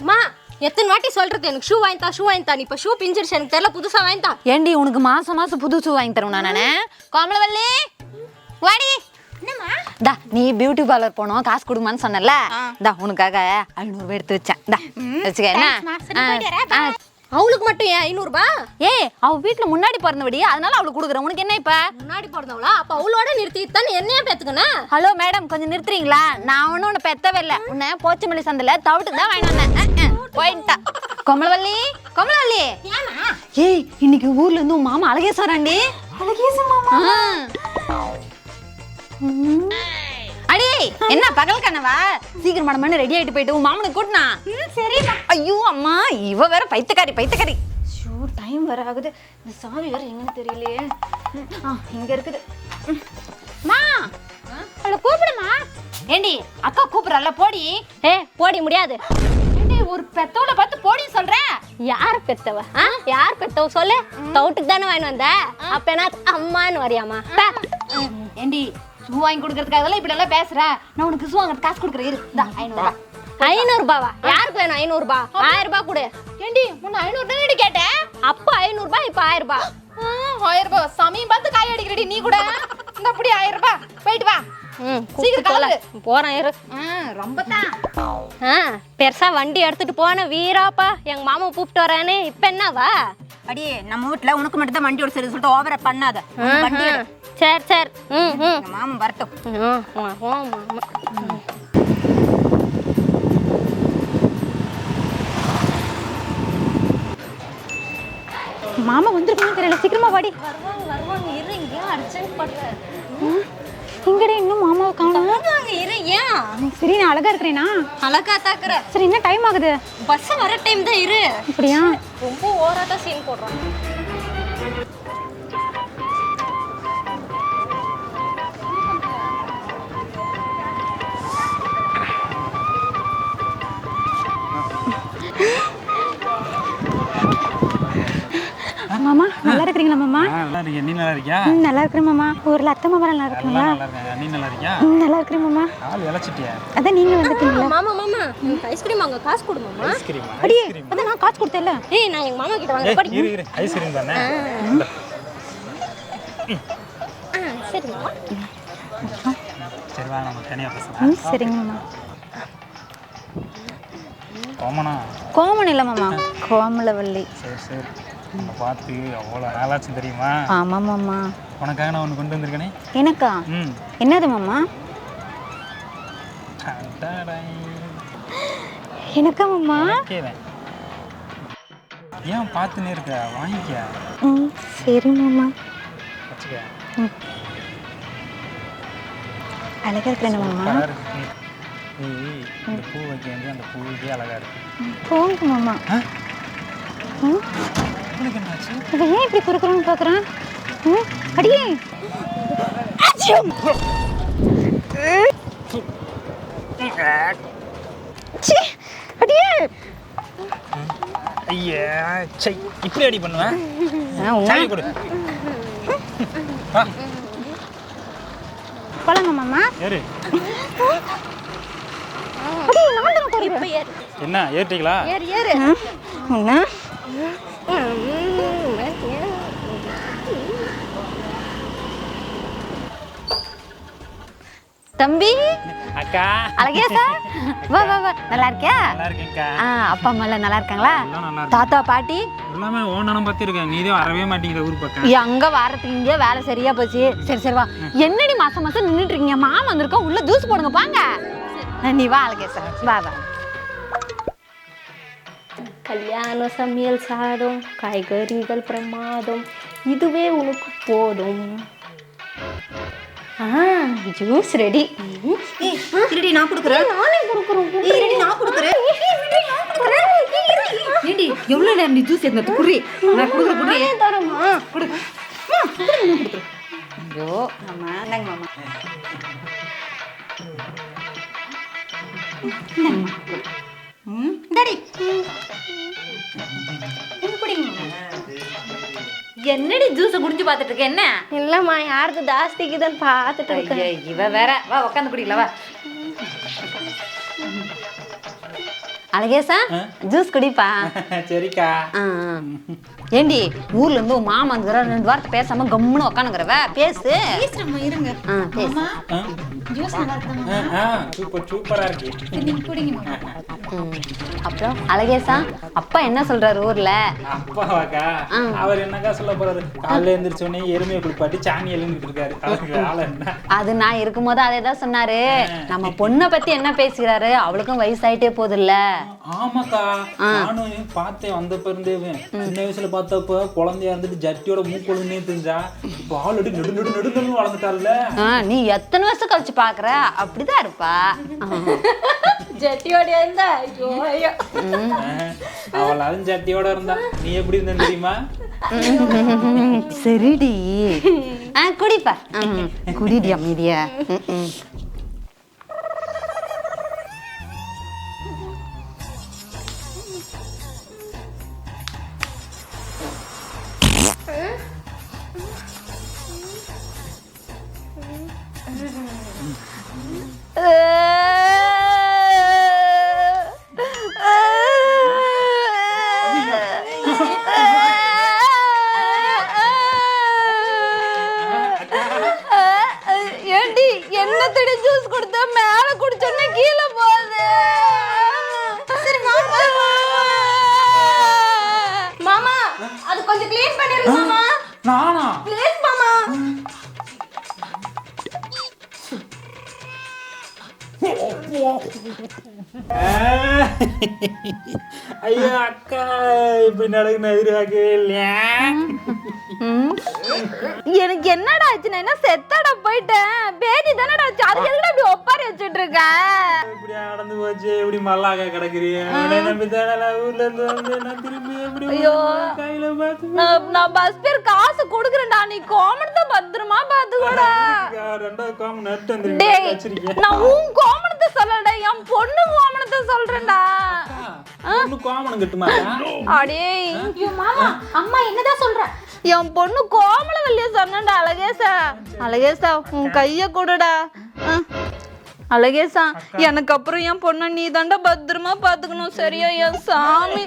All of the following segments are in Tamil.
அம்மா எத்தனை வாட்டி சொல்றது? எனக்கு ஷூ வாங்கித்தா ஷூ வாங்கித்தா நீ இப்போ ஷூ பிஞ்சிருச்சு எனக்கு தெரியல புதுசா வாங்கித்தா ஏண்டி உனக்கு மாசம் மாசம் புது ஷூ வாங்கி தருவேன் நானே? கோமலவல்லி வாடி. டா நீ பியூட்டி பார்லர் போனோம் காசு கொடுமான்னு சொன்னல டா உனக்காக ஐநூறுபா எடுத்து வச்சேன். டா வச்சுக்க என்ன. அவளுக்கு மட்டும் ஏன்? ஐநூறுபா? ஏய் அவ வீட்ல முன்னாடி பிறந்தபடி அதனால அவளுக்கு கொடுக்குறேன் உனக்கு என்ன இப்ப? முன்னாடி பிறந்தவளா? அப்ப அவளோட நிறுத்திட்டு தானே என்னைய பேத்துக்கண்ணா ஹலோ மேடம் கொஞ்சம் நிறுத்துறீங்களா? நான் ஒன்றும் உன்னை பெத்தவே இல்லை. உன்னை போச்சமல்லி சந்தில தவிட்டு தான் வாங்கி வந்தேன். போயிட்டா. கொமலவல்லி கொமலவல்லி. ஏய் இன்னைக்கு ஊர்ல இருந்து உன் மாமா அழகேஸ்வராண்டி அழகேச மாமா என்ன பகல் கனவா? சீக்கிரம் மடமான ரெடி ஆயிட்டு போயிட்டு உன் மாமனுக்கு கூட்டினா சரி ஐயோ அம்மா இவ வேற பைத்தக்காரி பைத்தக்காரி ஷோ டைம் வேற ஆகுது. இந்த சாவி வேற எங்கன்னு தெரியலையே. ஆ இங்க இருக்குது. ம். அவளை கூப்பிடுமா? ஏண்டி அக்கா கூப்பிடுறல்ல போடி. ஏ போடி முடியாது. ஏண்டி ஒரு பெத்தோட பார்த்து போடி சொல்றேன் யார் பெத்தவ? ஆ யார் பெத்தவ சொல்லு. தவுட்டுக்கு தானே வாங்கி வந்த? அப்ப என்ன அம்மான்னு வரியாமா. ஏண்டி ஷூ வாங்கி கொடுக்கறதுக்காக இப்படி எல்லாம் பேசுற? நான் உனக்கு ஷூ வாங்குறது காசு கொடுக்குறேன் இரு. இந்தா ஐநூறுபா ஐநூறு ரூபாவா? யாருக்கு வேணும் ஐநூறு ரூபாய் ஆயிரம் ரூபாய் கொடு. ஏண்டி முன்ன ஐநூறு தானே கேட்டேன் அப்போ ஐநூறு ரூபாய் இப்ப ஆயிரம் ரூபாய். ஆயிரம் ரூபாய். சமயம் பார்த்து காய் அடிக்கிறடி நீ கூட. இந்த அப்படி ஆயிரம் ரூபாய். போயிட்டு வா. தான் பெருசா வண்டி எடுத்துட்டு போன வீராப்பா. எங்க மாமா கூப்பிட்டு வரேன்னு இப்ப என்னவா? அடி நம்ம வீட்ல உனக்கு மட்டும் தான் வண்டி ஓட சொல்லிட்டு ஓவரா பண்ணாத. வண்டி எடு. சரி சரி. ம் ம் எங்க மாமன் வரட்டும். ம், ம், ம், ம். மாமா வந்திருக்கணும் தெரியல. சீக்கிரமா வாடி. வருவாங்க வருவாங்க. இரு இங்கே அர்ஜென்ட் பண்ற இங்கடே இன்னும் சரி நான் அழகா இருக்கிறேனா? அழகா தாக்குற சரி என்ன டைம் ஆகுது? பஸ் வர டைம் தான் இரு. அப்படியா? ரொம்ப ஓராட்டா சீன் போடுறான் மாமா? நல்லா இருக்கிறீங்களா மாமா? நல்லா இருக்கேன் நீ நல்லா இருக்கியா ம், நல்லா இருக்கிறேன் மாமா. ஊர்ல அத்தை மாமா நல்லா இருக்குங்களா? நல்லா இருக்கேன். நீ நல்லா இருக்கியா ம், நல்லா இருக்கிறேன் மாமா. ஆள் இழைச்சிட்டியா? அதான் நீங்க வந்துட்டீங்களா? மாமா மாமா. ஐஸ்கிரீம் அங்க காசு கொடு மாமா. ஐஸ்கிரீம் அடியே அதான் நான் காசு கொடுத்தேன்ல. ஏய் நான் எங்க மாமா கிட்ட வாங்க. படி. இரு இரு. ஐஸ்கிரீம் தானே? சரி மாமா. சரி வா நம்ம தனியாக பேசலாம். ம் சரிங்க மாமா. கோமனா கோமன் இல்லை மாமா. கோமலவல்லி. சரி சரி. பார்த்து அவ்வளோ நாளாச்சு தெரியுமா? ஆமா மாமா. உனக்காக நான் ஒன்று கொண்டு வந்திருக்கேனே? எனக்கா? ம். என்னது மாமா. எனக்கா மாமா? ஏன் பார்த்துனே இருக்க? வாங்கிக்க. ம் சரி மாமா. வச்சுக்க. அழகா இருக்கிறேன் மாமா. நீ இந்த பூ வைக்க அந்த பூவுக்கே அழகா இருக்கு. போங்க மாமா. ஆ? இவன் ஏன் இப்படி குறுக்குறான்னு பார்க்குறான்? ம் அடியே! ச்சீ, அடியே! ஐயா சை இப்படி அடி பண்ணுவேன் சாவி கொடு. வா. போலாங்க மாமா. ஏறு. என்ன ஏறிட்டீங்களா? ஏறு ஏறு. என்ன? தம்பி. அக்கா. அழகே சார் வா வா வா. நல்லா இருக்கியா? நல்லா இருக்கேன்க்கா ஆ அப்பா அம்மா எல்லாம் நல்லா இருக்காங்களா? எல்லாம் நல்லா இருக்கு தாத்தா பாட்டி? எல்லாமே ஓனனம் பத்தி இருக்கேன் நீ தான் வரவே மாட்டேங்கிற ஊர் பக்கம். எங்க வாரத்துக்கு இங்கே வேலை சரியா போச்சு. சரி சரி வா. என்னடி மாசம் மாசம் நின்றுட்டு இருக்கீங்க? மாமா வந்திருக்கோம் உள்ள ஜூஸ் போடுங்க பாங்க நீ வா அழகே சார் வா வா. கல்யாண சமையல் சாதம் காய்கறிகள் பிரமாதம். இதுவே உனக்கு போதும். ஆ ஜூஸ் ரெடி இருடி நான் கொடுக்குறேன். நானே கொடுக்குறோம் இருடி நான் கொடுக்குறேன். ஏண்டி எவ்வளவு நேரம் நீ ஜூஸ் எடுத்து குடி நான் கொடுக்குற குடி. தரமா ஐயோ மாமா இந்தாங்க மாமா ம் இந்தாடி. என்னடி ஜூஸை குடிச்சு பார்த்துட்டு இருக்க? என்ன? இல்லம்மா யாருக்கு ஜாஸ்திக்குதுன்னு பார்த்துட்டு இருக்கேன். இவ வேற. வா உட்காந்து குடிக்கல வா. அழகேசா ஜூஸ் குடிப்பா. சரிக்கா. ஏண்டி ஊர்ல இருந்து உன் மாமா வந்துக்கிற ரெண்டு வாரத்தை பேசாம கம்முன்னு உக்காந்துக்கிறவ? பேசு. பேசுறம்மா இருங்க. ஆ, பேசு. ஆ, ஜூஸ் நல்லா இருக்குதாம்மா? ஆ, ஆ, சூப்பர் சூப்பரா இருக்கு. நீங்க குடிங்கம்மா. ம். அப்புறம் அழகேசா அப்பா என்ன சொல்றாரு ஊர்ல? அப்பாவாக்கா? அவர் என்னக்கா சொல்ல போறாரு? காலைல எந்திரிச்ச உடனே எருமையை குளிப்பாட்டி சாணி எழுந்துட்டு இருக்காரு. அவருக்கு வேலை என்ன? அது நான் இருக்கும்போது அதே தான் சொன்னாரு. நம்ம பொண்ணை பத்தி என்ன பேசுகிறாரு? அவளுக்கும் வயசாயிட்டே போகுதுல்ல ஆமாக்கா. நானும் பார்த்தேன் வந்த பிறந்தே சின்ன வயசுல பார்த்தப்ப குழந்தையா இருந்துட்டு ஜட்டியோட மூக்கொழுந்தே தெரிஞ்சா இப்போ ஆல்ரெடி நெடு நெடு நெடு நெடு வளர்ந்துட்டால ஆ, நீ எத்தனை வருஷம் கழிச்சு பாக்குற? அப்படிதான் இருப்பா. ஜட்டியோட இருந்தா ஐயோ ஐயோ. அவள் அதுவும் ஜட்டியோட இருந்தா. நீ எப்படி இருந்த தெரியுமா? சரிடி. ஆ குடிப்பா. குடிடி அமைதியா. ஐயோ அக்கா இப்படி நடக்குன்னு எதிர்பார்க்கவே இல்லையா. எனக்கு என்னடா ஆச்சு? நான் என்ன செத்தடா போயிட்டேன்? பேதி தானடா ஆச்சு? அதுக்கு எதுக்கு அப்படி ஒப்பாரி வச்சுட்டு இருக்க இப்படி நடந்து போச்சு? இப்படி மல்லாக்கா கிடக்குறீங்க நம்பி தானே ஊர்ல இருந்து வந்து நான் திரும்பி எப்படி ஐயோ. கையில பார்த்து நான் பஸ் பேர் காசு கொடுக்குறேன்டா. நீ கோமணத்தை பத்திரமா பாத்துக்கோடா ரெண்டாவது காமன் நட்டு வந்து நான் உன் சொல்லடா காமன் கட்டுமா அடே ஐயோ மாமா அம்மா என்னதான் சொல்ற? என் பொண்ணு கோமலவல்லிய சொன்னடா அழகேசா. அழகேசா உன் கைய கொடுடா. அழகேசா எனக்கு அப்புறம் என் பொண்ணை நீ தாண்டா பத்திரமா பாத்துக்கணும் சரியா என் சாமி?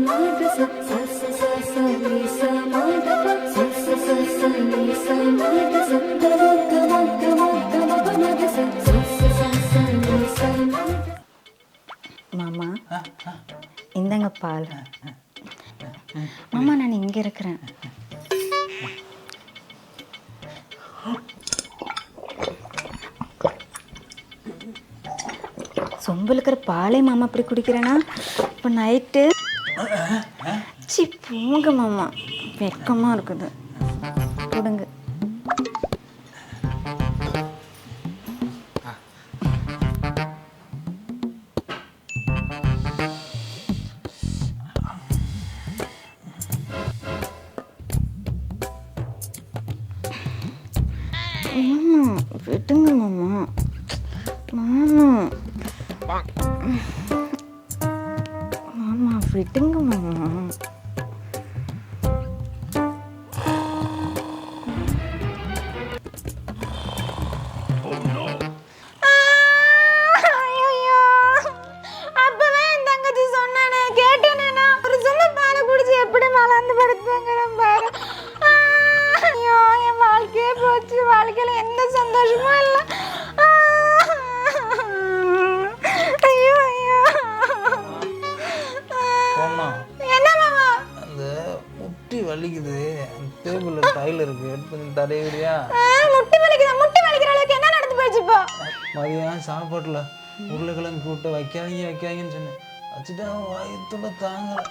மாமா இந்தங்க மாமா நான் இங்கே இருக்கிறேன். சொம்பு இருக்கிற பாலை மாமா அப்படி குடிக்கிறேன்னா இப்போ நைட்டு சி போங்க மாமா. வெக்கமாக இருக்குது. கொடுங்க. போமா என்ன மாமா? அந்த முட்டி வலிக்குது. டேபிள்ல டைல் இருக்கு. எடுத்து கொஞ்சம் தரையுறியா முட்டி வலிக்குதா? முட்டி வலிக்கிற அளவுக்கு என்ன நடந்து போச்சு இப்போ? மதியம் சாப்பாட்டுல உருளைக்கிழங்கு கூட்டு வைக்காதீங்க வைக்காதீங்கன்னு சொன்னேன். வச்சுட்டா வயிற்றுல தாங்கல.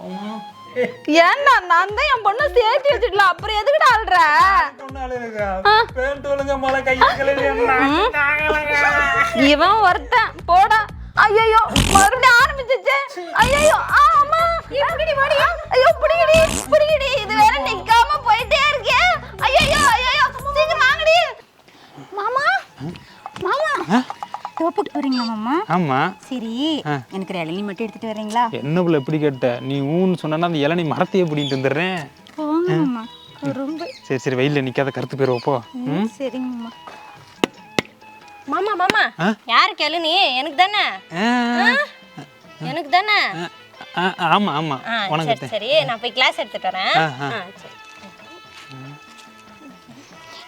ஆமா ஏன்டா நான் தான் என் பொண்ணை சேர்த்து வச்சுடல அப்புறம் எதுக்குடா ஆள்ற பேண்ட் ஒழுங்க மழை கையில் இவன் ஒருத்தன். போடா. ஐயோ மறுபடியும் ஆரம்பிச்சிச்சு. ஐயோ ஆமா ஐயோ பிடிக்கடி பிடிக்கடி. இது வேற நிக்காம போயிட்டே இருக்கே. ஐயோ ஐயோ சீக்கிரம் வாங்கடி. மாமா மாமா. தோப்புக்கு போறீங்களா மாமா? ஆமா. சரி. எனக்கு இளநீ மட்டும் எடுத்துட்டு வர்றீங்களா? என்ன புள்ள எப்படி கேட்ட? நீ ஊன்னு சொன்னா அந்த இளநீ மரத்தையே பிடிக்கிட்டு வந்துடுறேன். சரி சரி வெயில்ல நிக்காத கருத்து போயிருவ போ. சரிங்கம்மா மாமா மாமா? யாரு கேளு நீ? எனக்கு தானே? எனக்கு தானே? ஆமா ஆமா. உனக்கு சரி. சரி நான் போய் கிளாஸ் எடுத்துட்டு வரேன்.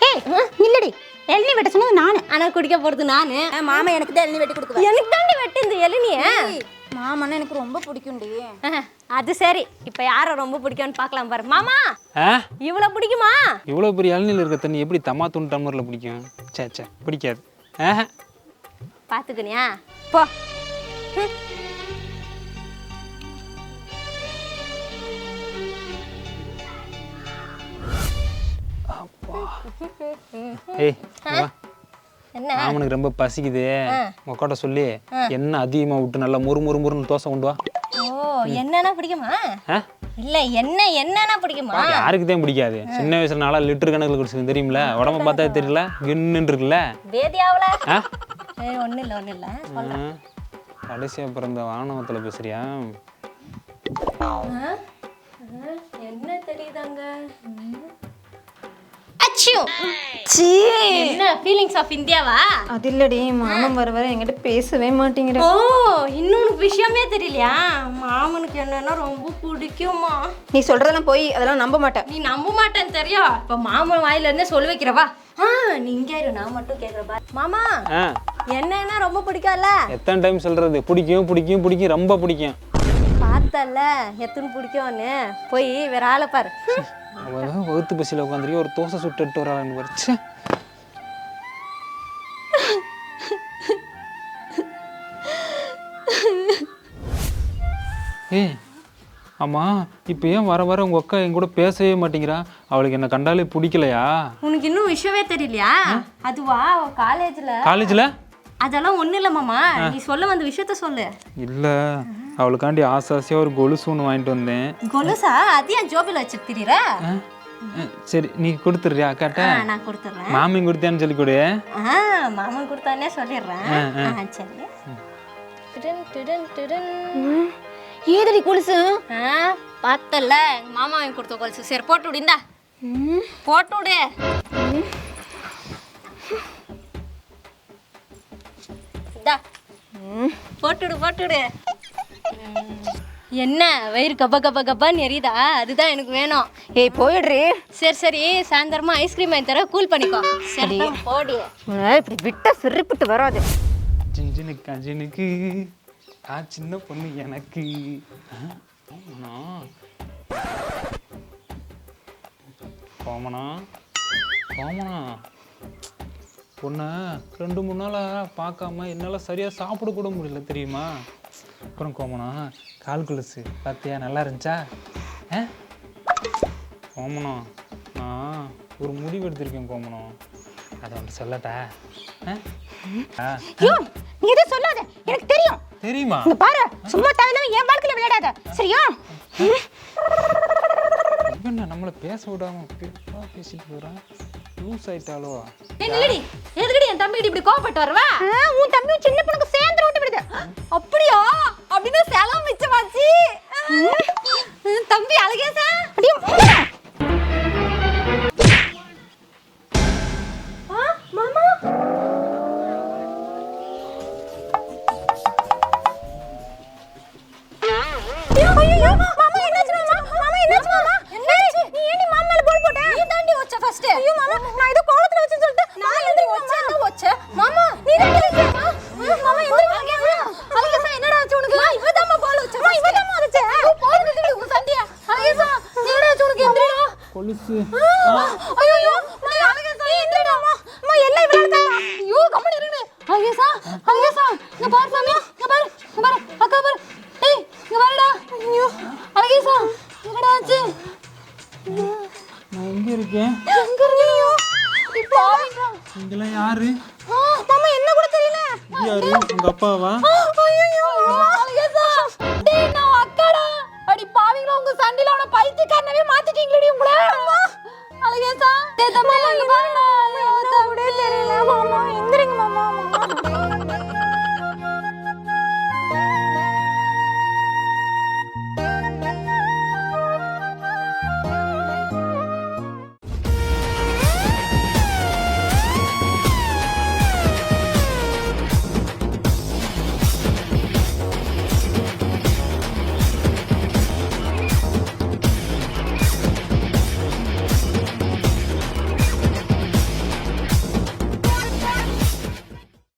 ஏய் இல்லடி இளநீ வெட்ட சொன்னது நானு. ஆனா குடிக்க போறது நானு. மாமா எனக்கு தான் இளநீ வெட்டி கொடுக்குவேன் எனக்கு தாண்டி வெட்டு இந்த எளினிய மாமன்னா எனக்கு ரொம்ப பிடிக்கும்டி. அது சரி. இப்ப யார ரொம்ப பிடிக்கும்னு பார்க்கலாம் பாரு. மாமா இவ்வளவு பிடிக்குமா? இவ்வளோ பெரிய இளநீல இருக்க தண்ணி எப்படி தம்மா தூண் டம்ளரில் பிடிக்கும்? சே சே பிடிக்காது. ஆஹா. பாத்துக்கனியா போ. ஏய் அவனுக்கு ரொம்ப பசிக்குது. உக்காட்ட சொல்லி என்ன அதிகமா விட்டு நல்லா முறு முறு முறுன்னு தோசை கொண்டு வா. என்னன்னா பிடிக்குமா? இல்ல என்ன என்னன்னா பிடிக்குமா? யாருக்கு தான் பிடிக்காது. சின்ன வயசுல நாளா லிட்டர் கணக்கில் குடிச்சிருக்கு தெரியுமில? உடம்ப பார்த்தா தெரியல கின்னுன்னு இருக்குல்ல? வேதியாவல ஒண்ணு இல்ல ஒண்ணு இல்ல. கடைசியா பிறந்த வானவத்துல பேசுறியா? என்ன தெரியுதாங்க? சீ என்ன ஃபீலிங்ஸ் ஆஃப் இந்தியாவா அது இல்லடி மாமன் வர வர என்கிட்ட பேசவே மாட்டேங்கிற. ஓ இன்னொன்னு விஷயமே தெரியலையா? மாமனுக்கு என்னன்னா ரொம்ப பிடிக்குமா நீ சொல்றதெல்லாம் போய் அதெல்லாம் நம்ப மாட்டேன். நீ நம்ப மாட்டேன்னு தெரியும். இப்ப மாமன் வாயில இருந்தே சொல்ல வைக்கிறவா. ஆ நீங்க இரு நான் மட்டும் கேக்குறப்பா மாமா என்னன்னா ரொம்ப பிடிக்கும்ல எத்தனை டைம் சொல்றது? பிடிக்கும் பிடிக்கும் பிடிக்கும் ரொம்ப பிடிக்கும். பார்த்தல எத்தனை பிடிக்கும்னு. போய் வேற ஆளை பாரு. வகுத்து பசியில் உட்காந்துருக்கே ஒரு தோசை சுட்டு எட்டு வரான்னு வச்சு ஏய் ஆமா இப்போ ஏன் வர வர உங்க அக்கா என் கூட பேசவே மாட்டேங்கிறா? அவளுக்கு என்ன கண்டாலே பிடிக்கலையா? உனக்கு இன்னும் விஷயமே தெரியலையா? அதுவா? காலேஜ்ல காலேஜில் அதெல்லாம் ஒண்ணு இல்ல மாமா. நீ சொல்ல வந்த விஷயத்த சொல்லு. இல்லை. அவளுக்காண்டி ஆசை ஆசையாக ஒரு கொலுசு ஒன்று வாங்கிட்டு வந்தேன். கொலுசா? அதையும் ஜோபில் வச்சுட்டு திரியுற? சரி நீ கொடுத்துட்றியா அக்காட்ட? நான் கொடுத்துட்றேன். மாமி கொடுத்தேன்னு சொல்லி கொடு. ஆ மாமன் கொடுத்தானே சொல்லிடுறேன். ஆ, சரி. Didn't, didn't, didn't. ஏதடி கொலுசு? ஆ பார்த்தல எங்க மாமா வாங்கி கொடுத்த கொலுசு. சரி போட்டு விடு இந்தா. போட்டு விடு. இந்தா போட்டு விடு போட்டு விடு ம். என்ன வயிறு கப்ப கப்ப கப்பான்னு எரியுதா? அதுதான் எனக்கு வேணும். ஏய் போயிடுறி. சரி சரி சாயந்தரமா ஐஸ்கிரீம் வாங்கி தர கூல் பண்ணிக்கோ. சரி போடி. இப்படி விட்டா சிரிப்பிட்டு வராது. ஜிஞ்சினுக்கு அஜினுக்கு ஆ சின்ன பொண்ணு எனக்கு. கோமனா கோமனா பொண்ணை ரெண்டு மூணு நாளாக பார்க்காம என்னால் சரியாக சாப்பிட கூட முடியல தெரியுமா? அப்புறம் கோமனா கால் கொலுசு பார்த்தியா நல்லா இருந்துச்சா? ஆ? கோமனம் நான் ஒரு முடிவு எடுத்திருக்கேன் கோமனம் அதை வந்து சொல்லட்டா? ஆ? நீ எதுவும் சொல்லாத. எனக்கு தெரியும். தெரியுமா? இங்க பாரு சும்மா தேவையில்லாம என் வாழ்க்கையில விளையாடாத. சரியா? என்ன நம்மளை பேச விடாம பேசிட்டு போறான்? லூஸ் ஆயிட்டாலோ என்னடி எதுக்கடி என் தம்பிகிட்ட இப்படி கோவப்பட்டு வருவா? உன் தம்பி சின்ன பொண்ணுக்கு சேர்ந்து விட்டு விடுது இங்க பாரு இங்க பாரு அக்கா பாரு. ஏய் இங்க பாருடா. ஐயோ அழகேசா என்னடா ஆச்சு? நான் எங்க இருக்கேன்? எங்க இருக்கியோ? பாவிடா யாரு? மாமா என்ன கூட தெரியல. யாரு? உங்க அப்பாவா? ஐயோ அழகேசா டேய் நான் அக்காடா. அடி பாவிங்களா உங்க சண்டில அவன பைத்தியக்காரனவே மாத்திட்டீங்களேடி உங்கள. அழகேசா டேய் தம்மா இங்க பாருடா. கூட தெரியல. மாமா எங்க